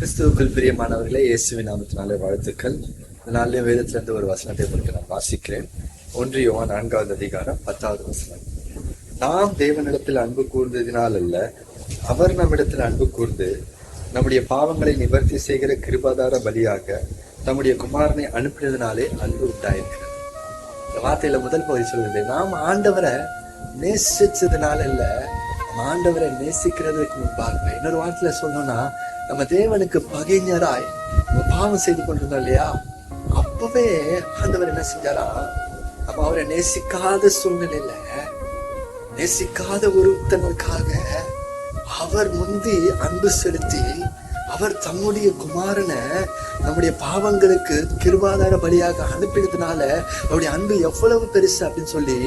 கிறிஸ்துவுக்குள் பிரியமானவர்களே இயேசுவின் நாமத்தினாலே வாழ்த்துக்கள். நாளிலே வேதத்திலிருந்து ஒரு வசனத்தை உங்களுக்கு நான் வாசிக்கிறேன். ஒன்று யோவான் நான்காவது அதிகாரம் பத்தாவது வசனம். நாம் தேவனிடத்தில் அன்பு கூர்ந்ததினால் அல்ல அவர் நம்மிடத்தில் அன்பு கூர்ந்து நம்முடைய பாவங்களை நிவர்த்தி செய்கிற கிருபாதார பலியாக நம்முடைய குமாரனை அனுப்பினதினாலே அன்பு உண்டாயிருக்கிறது. இந்த வார்த்தையில முதல் பகுதி சொல்லுது நாம் ஆண்டவரை நேசிச்சதுனால இல்லை ஆண்டவரை நேசிக்கிறதுக்கு முன்பாக இன்னொரு வார்த்தையில சொல்லணும்னா நம்ம தேவனுக்கு பகைஞராய் நம்ம பாவம் செய்து கொண்டிருந்தோம் இல்லையா? அப்பவே ஆண்டவர் என்ன செஞ்சாரா? நம்ம அவரை நேசிக்காத சூழ்நிலையில நேசிக்காத ஒருத்தனுக்காக அவர் முந்தி அன்பு செலுத்தி அவர் தம்முடைய குமாரனை நம்முடைய பாவங்களுக்கு கிருபாதார பலியாக அனுப்பினதுனால அவருடைய அன்பு எவ்வளவு பெருசு அப்படின்னு சொல்லி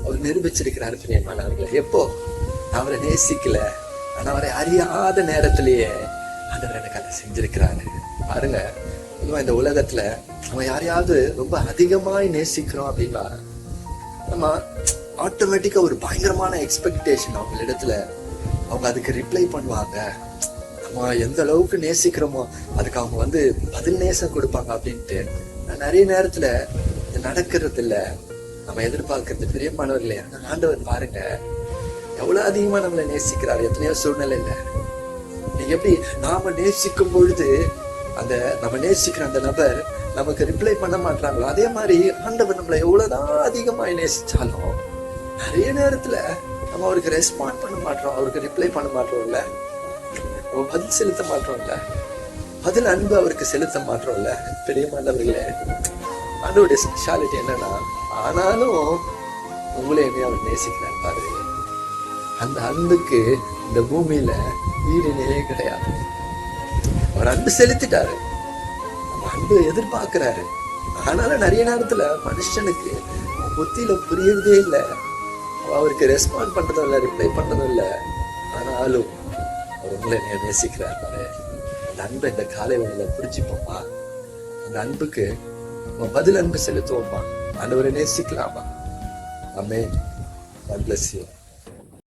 அவர் நிரூபிச்சிருக்கிறார் பிரியமானவர்களை எப்போ? அவரை நேசிக்கல. ஆனா அவரை அறியாத நேரத்திலேயே ஆண்டவர் எனக்கு அதை செஞ்சிருக்கிறாரு. பாருங்க பொதுவா இந்த உலகத்துல நம்ம யாரையாவது ரொம்ப அதிகமாய் நேசிக்கிறோம் அப்படின்னா நம்ம ஆட்டோமேட்டிக்கா ஒரு பயங்கரமான எக்ஸ்பெக்டேஷன் அவங்க இடத்துல அவங்க அதுக்கு ரிப்ளை பண்ணுவாங்க. நம்ம எந்த அளவுக்கு நேசிக்கிறோமோ அதுக்கு அவங்க வந்து பதில் நேசம் கொடுப்பாங்க அப்படின்ட்டு. நான் நிறைய நேரத்துல இது நடக்கிறது இல்லை நம்ம எதிர்பார்க்கறது பிரியமானவர்களே இல்லையா ஆண்டவர் பாருங்க எவ்வளவு அதிகமா நம்மளை நேசிக்கிறார்? எத்தனையோ சூழ்நிலையில நீங்க எப்படி நாம நேசிக்கும் பொழுது அந்த நம்ம நேசிக்கிற அந்த நபர் நமக்கு ரிப்ளை பண்ண மாட்டாங்களோ அதே மாதிரி ஆண்டவர் நம்மளை எவ்வளவுதான் அதிகமாக நேசிச்சாலும் நிறைய நேரத்துல நம்ம அவருக்கு ரெஸ்பாண்ட் பண்ண மாட்டோம் அவருக்கு ரிப்ளை பண்ண மாட்டோம்ல நம்ம பதில் செலுத்த மாட்டோம்ல பதில் அன்பு அவருக்கு செலுத்த மாட்டோம்ல பெரிய மாண்டவர்களே ஆண்டவருடைய ஸ்பெஷாலிட்டி என்னன்னா ஆனாலும் உங்களை என்னையும் அவர் நேசிக்கிறார் பாருங்க. அந்த அன்புக்கு இந்த பூமியில ஈடுநிலையே கிடையாது. அவர் அன்பு செலுத்திட்டாரு. அன்பு எதிர்பார்க்கிறாரு. ஆனாலும் நிறைய நேரத்துல மனுஷனுக்கு புத்தியில புரியறதே இல்லை. அவருக்கு ரெஸ்பாண்ட் பண்றதும் இல்லை ரிப்ளை பண்றதும் இல்லை. ஆனாலும் அவர் உங்களை என்னைய நேசிக்கிறார் பாரு. அந்த அன்பை இந்த காலை வேளையில புரிஞ்சுப்போமா? அந்த அன்புக்கு நம்ம பதில் அன்பு செலுத்துவோமா? அன்பரை நேசிக்கலாமா? அமே God bless you.